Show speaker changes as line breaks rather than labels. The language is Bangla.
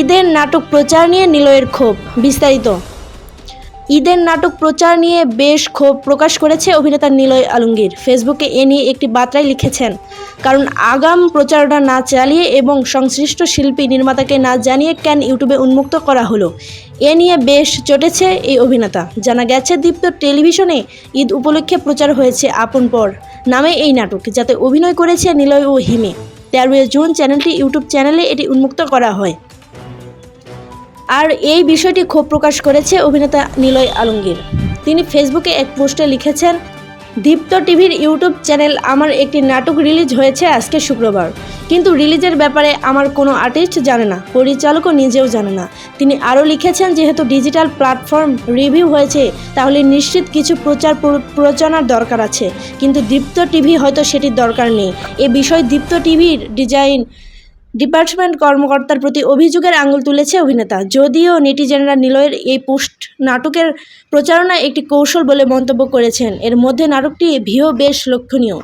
ঈদের নাটক প্রচার নিয়ে নিলয়ের ক্ষোভ, বিস্তারিত। ঈদের নাটক প্রচার নিয়ে বেশ ক্ষোভ প্রকাশ করেছে অভিনেতা নিলয় আলমগীর। ফেসবুকে এ নিয়ে একটি বার্তায় লিখেছেন, কারণ আগাম প্রচারণা না চালিয়ে এবং সংশ্লিষ্ট শিল্পী নির্মাতাকে না জানিয়ে কেন ইউটিউবে উন্মুক্ত করা হলো? এ নিয়ে বেশ চটেছে এই অভিনেতা। জানা গেছে, দীপ্ত টেলিভিশনে ঈদ উপলক্ষে প্রচার হয়েছে আপন পর নামে এই নাটক, যাতে অভিনয় করেছে নিলয় ও হিমে। তেরোই জুন চ্যানেলটি ইউটিউব চ্যানেলে এটি উন্মুক্ত করা হয়। আর এই বিষয়টি ক্ষোভ প্রকাশ করেছে অভিনেতা নিলয় আলমগীর। তিনি ফেসবুকে এক পোস্টে লিখেছেন, দীপ্ত টিভির ইউটিউব চ্যানেল আমার একটি নাটক রিলিজ হয়েছে আজকে শুক্রবার। কিন্তু রিলিজের ব্যাপারে আমার কোনো আর্টিস্ট জানে না, পরিচালকও নিজেও জানে না। তিনি আরও লিখেছেন, যেহেতু ডিজিটাল প্ল্যাটফর্ম রিভিউ হয়েছে, তাহলে নিশ্চিত কিছু প্রচার প্র- প্রচারণার দরকার আছে। কিন্তু দীপ্ত টিভি হয়তো সেটির দরকার নেই। এ বিষয়ে দীপ্ত টিভির ডিজাইন ডিপার্টমেন্ট কর্মকর্তার প্রতি অভিযোগের আঙুল তুলেছে অভিনেতা। যদিও নেটিজেনরা নিলয়ের এই পোস্ট নাটকের প্রচারণা একটি কৌশল বলে মন্তব্য করেছেন, এর মধ্যে নাটকটি ভিও বেশ লক্ষণীয়।